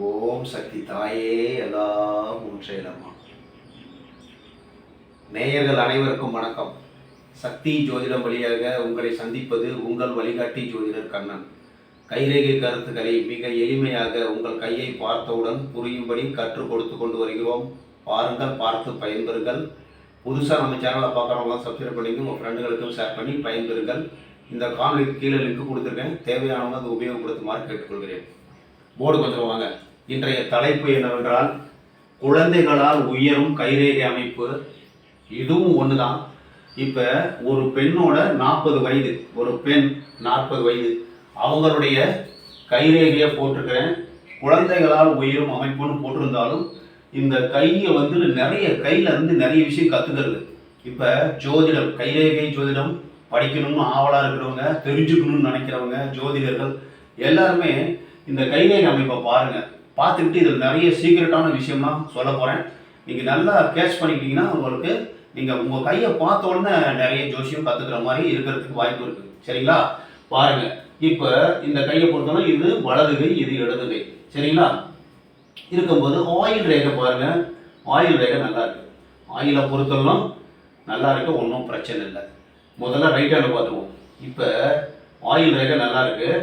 ஓம் சக்தி தாயே எல்லாம் ஒன்றையிலம்மா நேயர்கள் அனைவருக்கும் வணக்கம். சக்தி ஜோதிடம் வழியாக உங்களை சந்திப்பது உங்கள் வழிகாட்டி ஜோதிடர் கண்ணன். கைரேகை கருத்துக்களை மிக எளிமையாக உங்கள் கையை பார்த்தவுடன் புரியும்படி கற்றுக் கொடுத்து கொண்டு வருகிறோம். பாருங்கள் பார்த்து பயன்பெறுங்கள். புதுசாக நம்ம சேனலை பார்க்குறவங்களாம் சப்ஸ்கிரைப் பண்ணிங்க உங்கள் ஃப்ரெண்டுகளுக்கும் ஷேர் பண்ணி பயன்பெறுங்கள். இந்த காணொலிக்கு கீழே லிங்க் கொடுத்துருக்கேன். தேவையானவங்க அதை உபயோகப்படுத்துமாறு கேட்டுக்கொள்கிறேன். போர்டு கொஞ்சம் வாங்க இன்றைய தலைப்பு என்னவென்றால் குழந்தைகளால் உயரும் கைரேகை அமைப்பு. இதுவும் ஒன்று தான் இப்போ ஒரு பெண்ணோட நாற்பது வயது ஒரு பெண் நாற்பது வயது. அவங்களுடைய கைரேகையை போட்டிருக்கிறேன். குழந்தைகளால் உயரும் அமைப்புன்னு போட்டிருந்தாலும் இந்த கையை வந்து நிறைய கையில் இருந்து நிறைய விஷயம் கற்றுக்கிறது இப்போ ஜோதிடம் கைரேகை ஜோதிடம் படிக்கணும்னு ஆவலாக இருக்கிறவங்க தெரிஞ்சுக்கணும்னு நினைக்கிறவங்க ஜோதிடர்கள் எல்லாருமே இந்த கைரேகை அமைப்பை பாருங்கள் பார்த்துக்கிட்டு இதில் நிறைய சீக்ரெட்டான விஷயம்லாம் சொல்ல போகிறேன் நீங்கள் நல்லா கேட்ச் பண்ணிக்கிட்டீங்கன்னா உங்களுக்கு நீங்கள் உங்கள் கையை பார்த்த உடனே நிறைய ஜோசியம் கற்றுக்கிற மாதிரி இருக்கிறதுக்கு வாய்ப்பு இருக்குது சரிங்களா? பாருங்கள் இப்போ இந்த கையை பொறுத்தவரை இது வலது கை இது இடது கை. சரிங்களா? இருக்கும்போது ஆயில் ரேகை பாருங்கள் ஆயில் ரேகை நல்லா இருக்குது ஆயிலை பொறுத்தவரைக்கும் நல்லா இருக்குது ஒன்றும் பிரச்சனை இல்லை. முதல்ல ரைட் ஹேண்டை பார்த்துருவோம். இப்போ ஆயில் ரேகை நல்லா இருக்குது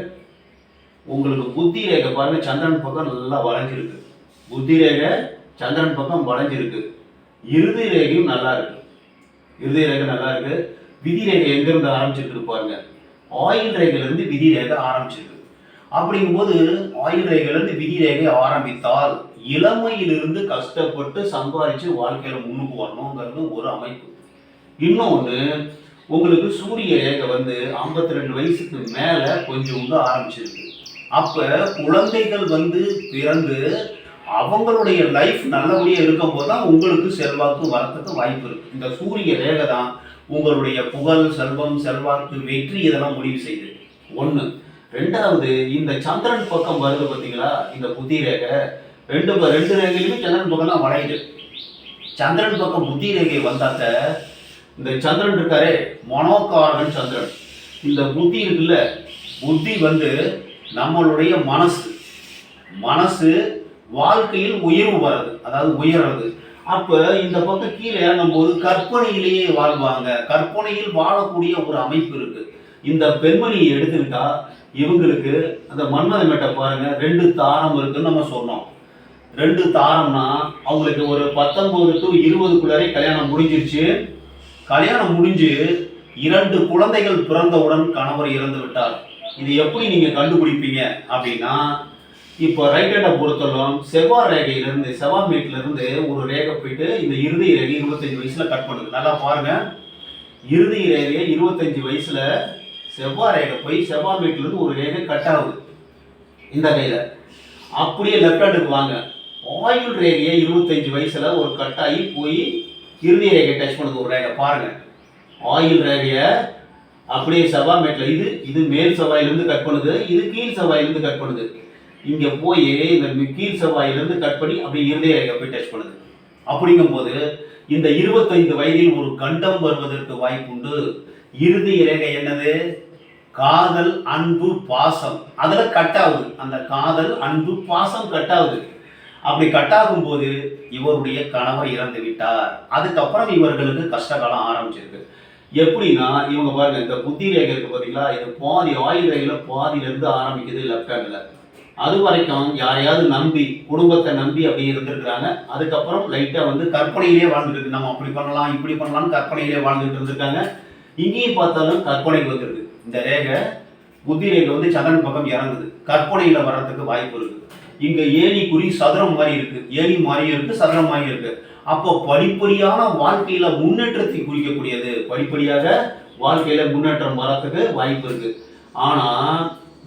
உங்களுக்கு புத்தி ரேகை பாருங்க சந்திரன் பக்கம் நல்லா வளைஞ்சிருக்கு. புத்தி ரேகை சந்திரன் பக்கம் வளைஞ்சிருக்கு. இறுதி ரேகையும் நல்லா இருக்கு. இறுதி ரேகை நல்லா இருக்கு. விதி ரேகை எங்கிருந்து ஆரம்பிச்சிருக்கு பாருங்க. ஆயில் ரேகையிலிருந்து விதி ரேகை ஆரம்பிச்சிருக்கு. அப்படிங்கும்போது ஆயில் ரேகையிலிருந்து விதி ரேகை ஆரம்பித்தால் இளமையிலிருந்து கஷ்டப்பட்டு சம்பாதிச்சு வாழ்க்கையில முன்னுக்கு வரணுங்கிறது ஒரு அமைப்பு. இன்னொன்று உங்களுக்கு சூரிய ரேகை வந்து 52 ரெண்டு வயசுக்கு மேலே கொஞ்சம் வந்து ஆரம்பிச்சிருக்கு. அப்ப குழந்தைகள் வந்து பிறந்து அவங்களுடைய லைஃப் நல்லபடியாக இருக்கும்போது தான் உங்களுக்கு செல்வாக்கு வரத்துக்கு வாய்ப்பு இருக்கு. இந்த சூரிய ரேகை தான் உங்களுடைய புகழ் செல்வம் செல்வாக்கு வெற்றி இதெல்லாம் முடிவு செய்யுது. ஒன்று ரெண்டாவது இந்த சந்திரன் பக்கம் வருது பார்த்தீங்களா இந்த புத்தி ரேகை. ரெண்டு ப- ரெண்டு ரேகையிலுமே சந்திரன் பக்கம் தான் வளையுது. சந்திரன் பக்கம் புத்தி ரேகை வந்தாக்க இந்த சந்திரன் இருக்காரு மனோகாரகன் சந்திரன். இந்த புத்தி இருக்குல்ல புத்தி வந்து நம்மளுடைய மனசு. மனசு வாழ்க்கையில் உயர்வு வர்றது அதாவது உயர்றது. அப்போ இந்த பக்கம் கீழே இறங்கும் போது கற்பனையிலேயே வாழ்வாங்க. கற்பனையில் வாழக்கூடிய ஒரு அமைப்பு இருக்கு. இந்த பெண்மணியை எடுத்துக்கிட்டா இவங்களுக்கு அந்த மன்மத மேட்டை பாருங்க ரெண்டு தாரம் இருக்குன்னு நம்ம சொன்னோம். ரெண்டு தாரம்னா அவங்களுக்கு ஒரு பத்தொன்பது டு இருபதுக்குள்ளாரே கல்யாணம் முடிஞ்சிருச்சு. கல்யாணம் முடிஞ்சு இரண்டு குழந்தைகள் பிறந்தவுடன் கணவர் இறந்து விட்டார் இது எப்படி நீங்க கண்டுபிடிப்பீங்க அப்படின்னா இப்போ ரைட் ஹேண்டை பொறுத்தவரைக்கும் செவ்வாய் ரேகையிலிருந்து செவ்வாய் மீட்லேருந்து ஒரு ரேகை போயிட்டு இந்த இறுதி ரேகை இருபத்தஞ்சு வயசில் கட் பண்ணுது. நல்லா பாருங்க. இறுதி ரேகையை இருபத்தஞ்சு வயசில் செவ்வாய் ரேகை போய் செவ்வாய் மீட்லேருந்து ஒரு ரேகை கட் ஆகுது. இந்த கையில். அப்படியே லெஃப்ட் ஹேண்டுக்கு வாங்க. ஆயுள் ரேகையை இருபத்தஞ்சு வயசில் ஒரு கட்டாயி போய் இறுதி ரேகை டச் பண்ணுது ஒரு ரேகை. பாருங்க. ஆயுள் ரேகையை அப்படியே செவ்வாய் மேட்ல இது இது மேல் செவ்வாயிலிருந்து கட் பண்ணுது இது கீழ் செவ்வாயிலிருந்து கட் பண்ணுது. இங்க போய் இந்த கீழ் செவ்வாயிலிருந்து கட் பண்ணி அப்படியே இருதய ரேகை போய் டச் பண்ணுது. அப்படிங்கும்போது இந்த இருபத்தைந்து வயதில் ஒரு கண்டம் வருவதற்கு வாய்ப்புண்டு. இறுதி ரேகை என்னது? காதல் அன்பு பாசம். அதில் கட் ஆகுது. அந்த காதல் அன்பு பாசம் கட் ஆகுது. அப்படி கட்டாகும் போது இவருடைய கணவர் இறந்து விட்டார் அதுக்கப்புறம் இவர்களுக்கு கஷ்டகாலம் ஆரம்பிச்சிருக்கு. எப்படின்னா இவங்க பாருங்க இந்த புத்தி ரேகை இருக்கு பாத்தீங்களா? இது பாதி ஆயுள் ரேகையில பாதியில இருந்து ஆரம்பிக்குது லெஃப்ட் ஹேண்ட்ல அது வரைக்கும் யாரையாவது நம்பி குடும்பத்தை நம்பி அப்படி இருந்திருக்கிறாங்க. அதுக்கப்புறம் லைட்டா வந்து கற்பனையிலே வாழ்ந்துட்டு நம்ம அப்படி பண்ணலாம் இப்படி பண்ணலாம்னு கற்பனையிலே வாழ்ந்துட்டு இருந்திருக்காங்க. இங்கேயும் பார்த்தாலும் கற்பனைக்கு வந்துருக்கு. இந்த ரேகை புத்தி ரேகை வந்து சந்திரன் பக்கம் இறங்குது. கற்பனையில வர்றதுக்கு வாய்ப்பு இருக்கு. இங்க ஏணி குறி சதுரம் மாதிரி இருக்கு. ஏணி மாதிரி இருக்கு சதுரம் மாதிரி இருக்கு. அப்போ படிப்படியான வாழ்க்கையில முன்னேற்றத்தை குறிக்கக்கூடியது. படிப்படியாக வாழ்க்கையில முன்னேற்றம் வரத்துக்கு வாய்ப்பு இருக்கு. ஆனா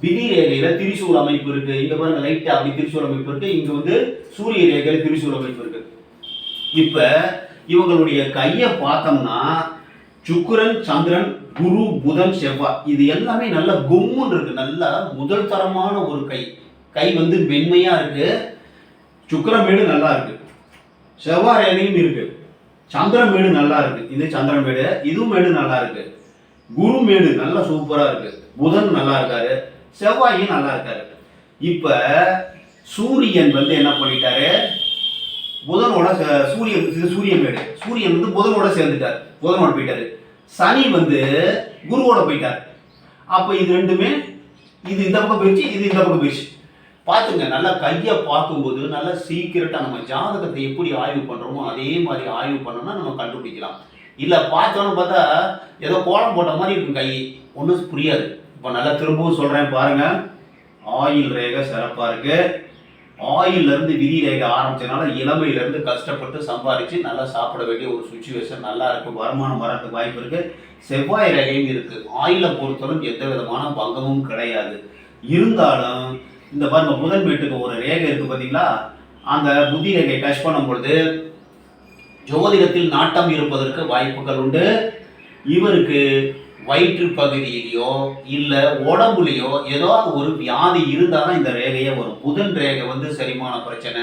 விதி ரேகையில திரிசூல் அமைப்பு இருக்கு. இங்க பாருங்க லைட்டா அப்படி திரிசூல் அமைப்பு இருக்கு. இங்க வந்து சூரிய ரேகையில திரிசூல் அமைப்பு இருக்கு. இப்ப இவங்களுடைய கையை பார்த்தோம்னா சுக்கிரன் சந்திரன் குரு புதன் செவ்வாய். இது எல்லாமே நல்ல கும்முன்னு இருக்கு. நல்ல முதல் தரமான ஒரு கை. கை வந்து மென்மையா இருக்கு. சுக்கிரமேடு நல்லா இருக்கு. செவ்வாய் ரேகையும் இருக்கு. சந்திரமேடு நல்லா இருக்கு. இது சந்திரமேடு இதுவும் மேடு நல்லா இருக்கு. குரு மேடு நல்லா சூப்பரா இருக்கு. புதன் நல்லா இருக்காரு. செவ்வாயும் நல்லா இருக்காரு. இப்ப சூரியன் வந்து என்ன பண்ணிட்டாரு? புதனோட சூரியன் சூரியன் மேடு. சூரியன் வந்து புதனோட சேர்ந்துட்டார். புதனோட போயிட்டாரு. சனி வந்து குருவோட போயிட்டார். அப்போ இது ரெண்டுமே இது இந்த பக்கம் போயிடுச்சு இது இந்த பக்கம் போயிடுச்சு பார்த்துங்க நல்லா கையை பார்க்கும்போது நல்லா சீக்கிரட்டாக நம்ம ஜாதகத்தை எப்படி ஆய்வு பண்ணுறோமோ அதே மாதிரி ஆய்வு பண்ணோம்னா நம்ம கண்டுபிடிக்கலாம். இல்லை பார்த்தோன்னு பார்த்தா ஏதோ கோலம் போட்ட மாதிரி இருக்கும் கை. ஒன்றும் புரியாது. இப்போ நல்லா திரும்பவும் சொல்கிறேன் பாருங்க. ஆயில் ரேகை சிறப்பாக இருக்குது ஆயிலிருந்து விதி ரேகை ஆரம்பிச்சதுனால இளமையிலேருந்து கஷ்டப்பட்டு சம்பாதிச்சு நல்லா சாப்பிட வேண்டிய ஒரு சுச்சுவேஷன் நல்லா இருக்குது வருமானம் வரதுக்கு வாய்ப்பு இருக்குது செவ்வாய் ரேகையும் இருக்குது ஆயிலை பொறுத்தவரைக்கும் எந்த விதமான பங்கமும் கிடையாது. இருந்தாலும் இந்த பாருங்க முதல் வீட்டுக்கு ஒரு ரேகை இருக்கு பார்த்தீங்களா அந்த புத்தி ரேகை டச் பண்ணும் பொழுது ஜோதிடத்தில் நாட்டம் இருப்பதற்கு வாய்ப்புகள் உண்டு. இவருக்கு வயிற்று பகுதியிலையோ இல்லை உடம்புலையோ ஏதாவது ஒரு வியாதி இருந்தால் தான் இந்த ரேகையே வரும். புதன் ரேகை வந்து செரிமான பிரச்சனை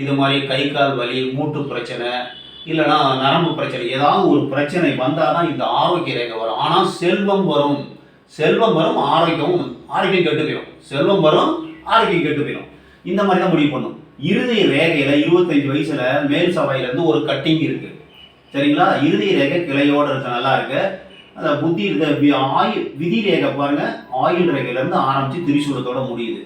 இது மாதிரி கை கால் வலி மூட்டு பிரச்சனை இல்லைன்னா நரம்பு பிரச்சனை ஏதாவது ஒரு பிரச்சனை வந்தால் தான் இந்த ஆரோக்கிய ரேகை வரும். ஆனால் செல்வம் வரும். செல்வம் வரும் ஆரோக்கியமும் ஆரோக்கியம் கெட்டு போயிடும். செல்வம் வரும் ஆரோக்கியம் கெட்டு போயிடும் இந்த மாதிரி தான் முடிவு பண்ணும். இறுதி ரேகையில இருபத்தஞ்சு வயசுல மேல் சபையில இருந்து ஒரு கட்டிங் இருக்கு. சரிங்களா? இறுதி ரேகை கிளையோட இருக்க நல்லா இருக்கு. அந்த புத்தி இருக்க ஆயுள் விதி ரேகை பாருங்க. ஆயுள் ரேகையில இருந்து ஆரம்பிச்சு திரிசூலத்தோட முடியுது.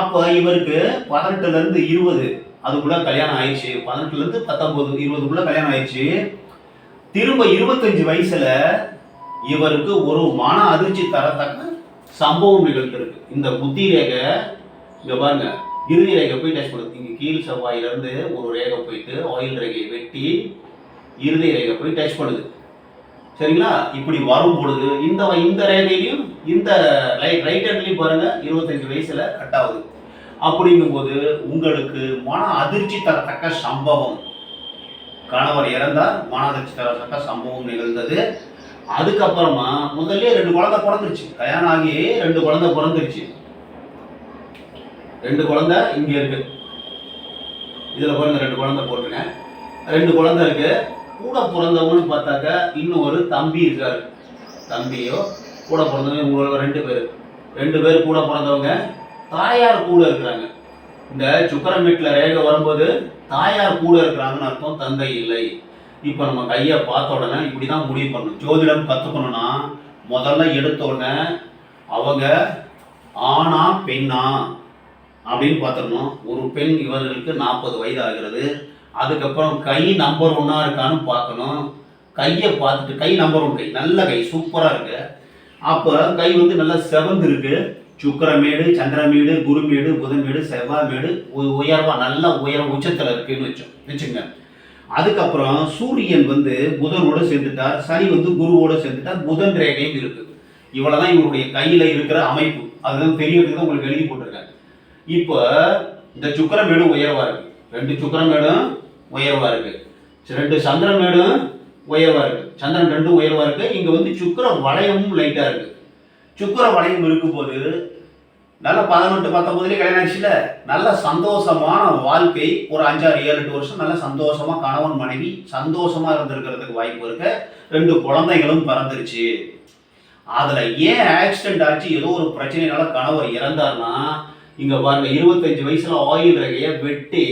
அப்போ இவருக்கு பதினெட்டுல இருந்து இருபது அதுக்குள்ள கல்யாணம் ஆயிடுச்சு. பதினெட்டுல இருந்து பத்தொன்பது இருபதுக்குள்ள கல்யாணம் ஆயிடுச்சு. திரும்ப இருபத்தஞ்சு வயசுல இவருக்கு ஒரு மன அதிர்ச்சி தரத்தக்க சம்பவம் நிகழ்ந்திருக்கு. இந்த புத்தி ரேகை இங்கே பாருங்க. இறுதி ரேகை போய் டச் பண்ணுது இங்கே கீழ் செவ்வாயிலேருந்து ஒரு ரேகை போயிட்டு ஆயில் ரேகையை வெட்டி இறுதி ரேகை போய் டச் பண்ணுது. சரிங்களா? இப்படி வரும் பொழுது இந்த இந்த ரேகையிலையும் இந்த ரைட் ரைட் ஹேண்ட்லையும் பாருங்க இருபத்தஞ்சு வயசுல கட் ஆகுது. அப்படிங்கும்போது உங்களுக்கு மன அதிர்ச்சி தரத்தக்க சம்பவம். கணவர் இறந்தார் மன அதிர்ச்சி தரத்தக்க சம்பவம் நிகழ்ந்தது. அதுக்கப்புறமா முதல்ல ரெண்டு குழந்தை பிறந்துருச்சு. கல்யாணம் ஆகி ரெண்டு குழந்தை பிறந்துருச்சு. ரெண்டு குழந்தை இங்கே இருக்கு. இதில் பாருங்க ரெண்டு குழந்தை போட்டிருக்கேன். ரெண்டு குழந்தை இருக்கு. கூட பிறந்தவங்கன்னு பார்த்தாக்க இன்னும் ஒரு தம்பி இருக்காரு. தம்பியோ கூட பிறந்தவங்க உங்களுக்கு ரெண்டு பேர். ரெண்டு பேர் கூட பிறந்தவங்க தாயார் கூட இருக்கிறாங்க. இந்த சுக்கரமீட்டில் ரேகை வரும்போது தாயார் கூட இருக்கிறாங்கன்னு அர்த்தம் தந்தை இல்லை. இப்போ நம்ம கையை பார்த்த உடனே இப்படி தான் முடிவு பண்ணணும். ஜோதிடம் கற்றுக்கணும்னா முதல்ல எடுத்த உடனே அவங்க ஆணா பெண்ணா அப்படின்னு பார்த்துருந்தோம். ஒரு பெண் இவர்களுக்கு நாற்பது வயது ஆகிறது அதுக்கப்புறம் கை நம்பர் ஒன்றா இருக்கான்னு பார்க்கணும். கையை பார்த்துட்டு கை நம்பர் ஒன் கை. நல்ல கை சூப்பராக இருக்கு. அப்போ கை வந்து நல்லா செவந்து இருக்கு. சுக்கிரமேடு சந்திரமேடு குருமேடு புதன்மேடு செவ்வாமேடு உ- உயர்வா நல்ல உயரம் உச்சத்தில் இருக்குன்னு வச்சோம். வச்சுங்க அதுக்கப்புறம் சூரியன் வந்து புதனோட சேர்ந்துட்டார். சனி வந்து குருவோட சேர்ந்துட்டார். புதன் ரேகையும் இருக்குது இவ்வளோதான் இவருடைய கையில் இருக்கிற அமைப்பு. அதுதான் தெரியறதுக்கு தான் உங்களுக்கு எழுதி போட்டு இப்போ இந்த சுக்கிரமேடு உயர்வாக இருக்கு. ரெண்டு சுக்கிரமேடும் உயர்வாக இருக்கு. ரெண்டு சந்திரமேடும் உயர்வாக இருக்கு. சந்திரன் ரெண்டும் உயர்வாக இருக்கு. இங்கே வந்து சுக்கிர வளையமும் லைட்டாக இருக்கு. சுக்கிர வளையம் இருக்கும்போது நல்ல பதினெட்டு பத்தொன்பதுலேயே கல்யாணம் ஆச்சுல நல்ல சந்தோஷமான வாழ்க்கை. ஒரு அஞ்சாறு ஏழு எட்டு வருஷம் நல்ல சந்தோஷமாக கணவன் மனைவி சந்தோஷமாக இருந்திருக்கிறதுக்கு வாய்ப்பு இருக்க. ரெண்டு குழந்தைகளும் பிறந்துருச்சு. அதில் ஏன் ஆக்சிடென்ட் ஆச்சு? ஏதோ ஒரு பிரச்சனைனால கணவர் இறந்தார்னா இங்க பாருங்க இருபத்தஞ்சு வயசுல ஆயில் ரேகையை வெட்டி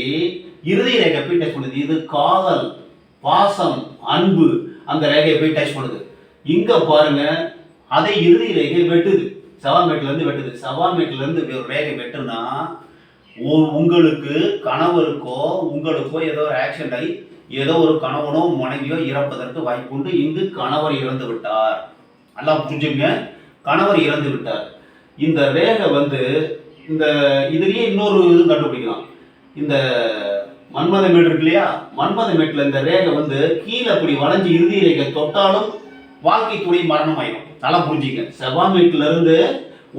இறுதி ரேகை போய் டச் பண்ணுது. இது காதல் பாசம் அன்பு அந்த ரேகையை போய் டச் பண்ணுது. இங்க பாருங்க அதை இறுதி ரேகை வெட்டுது. செவாமேட்ல இருந்து வெட்டுது. செவாமேட்ல இருந்து ஒரு ரேகை வெட்டுனா உ- உங்களுக்கு கணவருக்கோ உங்களுக்கோ ஏதோ ஒரு ஆக்சிடென்ட் ஆகி ஏதோ ஒரு கணவனோ மனைவியோ இறப்பதற்கு வாய்ப்புண்டு. இங்கு கணவர் இறந்து விட்டார். நல்லா புரிஞ்சுங்க கணவர் இறந்து விட்டார். இந்த ரேகை வந்து இந்த இதுலேயே இன்னொரு இது கண்டுபிடிக்கலாம். இந்த மன்மத மேடு இருக்கு இல்லையா? மன்மத மேட்டில் இந்த ரேகை வந்து கீழே அப்படி வளைஞ்சு இறுதி ரேகை தொட்டாலும் வாழ்க்கை துணை மரணம் ஆயிடும் நல்லா புரிஞ்சுங்க. செவ்வாமேட்டுல இருந்து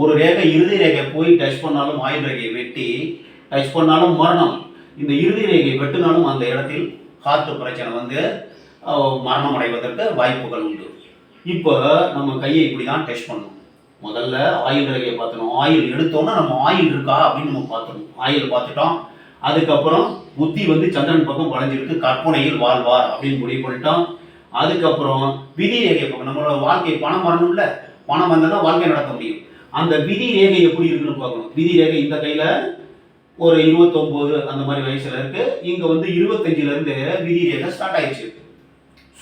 ஒரு ரேகை இறுதி ரேகை போய் டச் பண்ணாலும் ஆயுள் ரேகையை வெட்டி டச் பண்ணாலும் மரணம். இந்த இறுதி ரேகை வெட்டினாலும் அந்த இடத்தில் ஹார்ட் பிரச்சனை வந்து மரணம் அடைவதற்கு வாய்ப்புகள் உண்டு. இப்போ நம்ம கையை இப்படி தான் டச் பண்ணணும். முதல்ல ஆயில் ரேகையை பார்த்துக்கணும். ஆயில் எடுத்தோன்னா நம்ம ஆயில் இருக்கா அப்படின்னு நம்ம பார்த்துக்கணும். ஆயில் பார்த்துட்டோம். அதுக்கப்புறம் புத்தி வந்து சந்திரன் பக்கம் வளைஞ்சிருக்கு. கற்பனையில் வாழ்வார் அப்படின்னு முடிவு பண்ணிட்டோம். அதுக்கப்புறம் விதி ரேகையை பக்கம் நம்மளோட வாழ்க்கை பணம் வரணும்ல. பணம் வந்தால் தான் வாழ்க்கை நடத்த முடியும். அந்த விதி ரேகை எப்படி இருக்குன்னு பார்க்கணும். விதி ரேகை இந்த கையில் ஒரு இருபத்தொம்போது அந்த மாதிரி வயசுல இருக்கு. இங்க வந்து இருபத்தஞ்சுல இருந்து விதி ரேகை ஸ்டார்ட் ஆயிடுச்சு.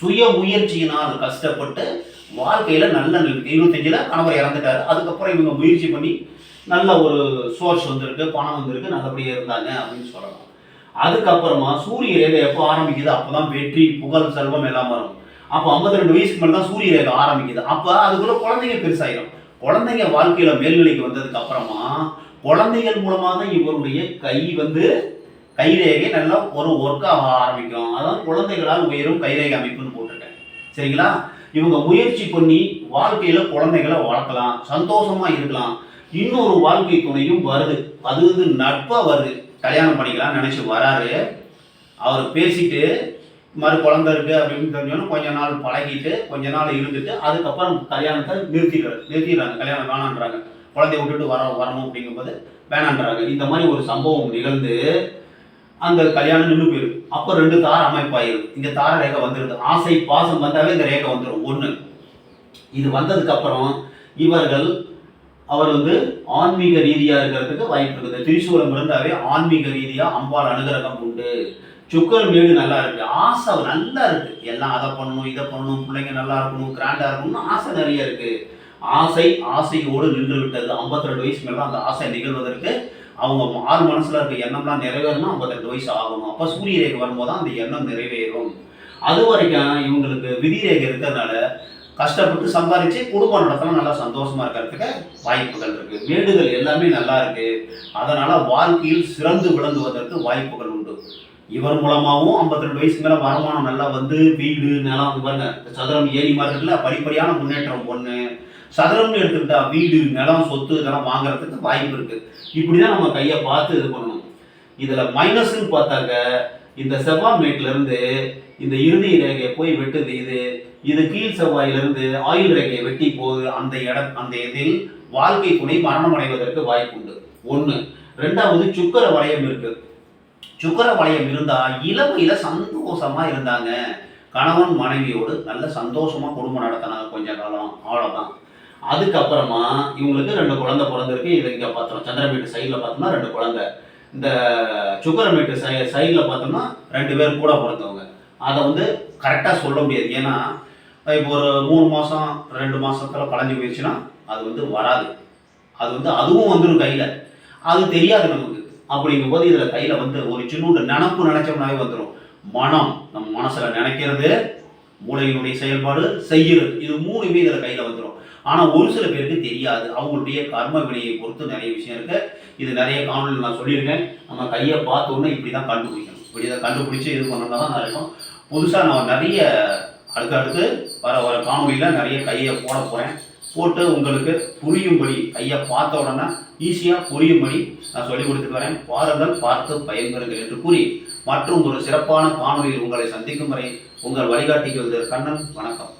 சுய முயற்சியினால் கஷ்டப்பட்டு வாழ்க்கையில் நல்ல நிலை- இருபத்தஞ்சுல கணவர் இறந்துட்டார். அதுக்கப்புறம் இவங்க முயற்சி பண்ணி நல்ல ஒரு சோர்ஸ் வந்திருக்கு பணம் வந்திருக்கு நல்லபடியாக இருந்தாங்க அப்படின்னு சொல்லலாம். அதுக்கப்புறமா சூரிய ரேகை எப்போ ஆரம்பிக்குது அப்பதான் வெற்றி புகழ் செல்வம் எல்லாம் வரும். அப்போ 52 ரெண்டு வயசுக்கு மேலே தான் சூரிய ரேகை ஆரம்பிக்குது. அப்போ அதுக்குள்ள குழந்தைங்க பெருசாயிரும். குழந்தைங்க வாழ்க்கையில் மேல்நிலைக்கு வந்ததுக்கு அப்புறமா குழந்தைகள் மூலமாக தான் இவருடைய கை வந்து கைரேகை நல்லா ஒரு ஒர்க் ஆக ஆரம்பிக்கும். அதான் குழந்தைகளால் உயரும் கைரேகை அமைப்புன்னு போட்டிருக்கேன். சரிங்களா? இவங்க முயற்சி பண்ணி வாழ்க்கையில குழந்தைகளை வளர்க்கலாம் சந்தோஷமா இருக்கலாம். இன்னொரு வாழ்க்கை துணையும் வருது. அது வந்து நட்பா வருது. கல்யாணம் பண்ணிக்கலாம் நினைச்சு வராரு. அவர் பேசிட்டு மறு குழந்தை இருக்கு அப்படின்னு தெரிஞ்சோன்னு கொஞ்ச நாள் பழகிட்டு கொஞ்ச நாள் இருந்துட்டு அதுக்கப்புறம் கல்யாணத்தை நிறுத்திடுறாரு. நிறுத்திடுறாங்க. கல்யாணம் வேணான்றாங்க. குழந்தைய விட்டுட்டு வர வரணும் அப்படிங்கும்போது வேணான்றாங்க. இந்த மாதிரி ஒரு சம்பவம் நிகழ்ந்து அந்த கல்யாணம் நின்று போயிருக்கு அப்போ ரெண்டு தார அமைப்பாயிருது இங்க தார ரேகை வந்துருது. ஆசை பாசம் வந்தாவே இந்த ரேகை வந்துடும் ஒண்ணு. இது வந்ததுக்கு அப்புறம் இவர்கள் அவர் வந்து ஆன்மீக ரீதியா இருக்கிறதுக்கு வாய்ப்பு இருக்குது. திரிசூலம் இருந்தாவே ஆன்மீக ரீதியா அம்பாள் அனுகிரகம் உண்டு. சுக்கர் மேடு நல்லா இருக்கு. ஆசை நல்லா இருக்கு. எல்லாம் அதை பண்ணணும் இதை பண்ணணும் பிள்ளைங்க நல்லா இருக்கணும் கிராண்டா இருக்கணும்னு ஆசை நிறைய இருக்கு. ஆசை ஆசையோடு நின்று விட்டது. 52 ரெண்டு வயசு மேல அந்த ஆசை நிகழ்வதற்கு அவங்க ஆறு மனசில் இருக்க எண்ணம்லாம் நிறைவேறணும் 52 வயசு ஆகணும். அப்போ சூரிய ரேகை வரும்போது தான் அந்த எண்ணம் நிறைவேறும். அது வரைக்கும் இவங்களுக்கு விதி ரேகை இருக்கிறதுனால கஷ்டப்பட்டு சம்பாதிச்சு குடும்பம் நடத்தலாம் நல்லா சந்தோஷமா இருக்கிறதுக்கு வாய்ப்புகள் இருக்கு. வீடுகள் எல்லாமே நல்லா இருக்கு. அதனால வாழ்க்கையில் சிறந்து விளங்குவதற்கு வாய்ப்புகள் உண்டு. இவர் மூலமாகவும் 52 ரெண்டு வயசு மேல வருமானம் நல்லா வந்து வீடு நிலம் பாருங்க சதுரம் ஏரி மாதிரி படிப்படியான முன்னேற்றம் ஒண்ணு. சதுரம்னு எடுத்துக்கிட்டா வீடு நிலம் சொத்து இதெல்லாம் வாங்குறதுக்கு வாய்ப்பு இருக்கு. இப்படிதான் நம்ம கையை பார்த்து இது பண்ணணும். இதில் மைனஸ்ன்னு பார்த்தாக்க இந்த செவ்வாய் மேட்ல இருந்து இந்த இறுதி ரேகையை போய் வெட்டுது இது இது கீழ் செவ்வாயிலிருந்து ஆயுள் ரேகையை வெட்டி போகுது. அந்த இட அந்த இதில் வாழ்க்கை துணை மரணம் அடைவதற்கு வாய்ப்பு உண்டு ஒன்று ரெண்டாவது சுக்கர வளையம் இருக்கு. சுக்கர வளையம் இருந்தா இளமையில சந்தோஷமா இருந்தாங்க. கணவன் மனைவியோடு நல்ல சந்தோஷமா குடும்பம் நடத்தினாங்க கொஞ்ச காலம். அவ்வளோதான் அதுக்கப்புறமா இவங்களுக்கு ரெண்டு குழந்தை பிறந்திருக்கு. இதை இங்கே பார்த்தோம். சந்திரமேட்டு சைடில் பார்த்தோம்னா ரெண்டு குழந்தை. இந்த சுக்கரமேட்டு சை சைடில் பார்த்தோம்னா ரெண்டு பேர் கூட பிறந்தவங்க. அதை வந்து கரெக்டாக சொல்ல முடியாது. ஏன்னா இப்போ ஒரு மூணு மாதம் ரெண்டு மாதத்தில் கலைஞ்சு போயிடுச்சுன்னா அது வந்து வராது. அது வந்து அதுவும் வந்துடும் கையில். அது தெரியாது நமக்கு. அப்படிங்கும்போது இதில் கையில் வந்து ஒரு சின்னூண்டு நினப்பு நினச்சோம்னாவே வந்துடும் மனம் நம்ம மனசில் நினைக்கிறது மூளையினுடைய செயல்பாடு செய்கிறது இது மூணுமே இதில் கையில் வந்துடும் ஆனால் ஒரு சில பேருக்கு தெரியாது. அவங்களுடைய கர்ம வினையை பொறுத்து நிறைய விஷயம் இருக்கு. இது நிறைய காணொலியில் நான் சொல்லியிருக்கேன். நம்ம கையை பார்த்தோன்னே இப்படி தான் கண்டுபிடிக்கணும். இப்படி தான் கண்டுபிடிச்சி இது பண்ணோம்னா தான் இருக்கும் புதுசாக நான் நிறைய அடுத்தடுத்து வர வர காணொலியில் நிறைய கையை போட போகிறேன் போட்டு உங்களுக்கு புரியும்படி கையை பார்த்த உடனே ஈஸியாக புரியும்படி நான் சொல்லி கொடுத்துட்டு வரேன். பாருங்கள் பார்த்து பயன்பெறுங்கள் என்று கூறி மற்றும் ஒரு சிறப்பான காணொலியில் உங்களை சந்திக்கும் வரை உங்கள் வழிகாட்டிக்கு வந்த கண்ணன். வணக்கம்.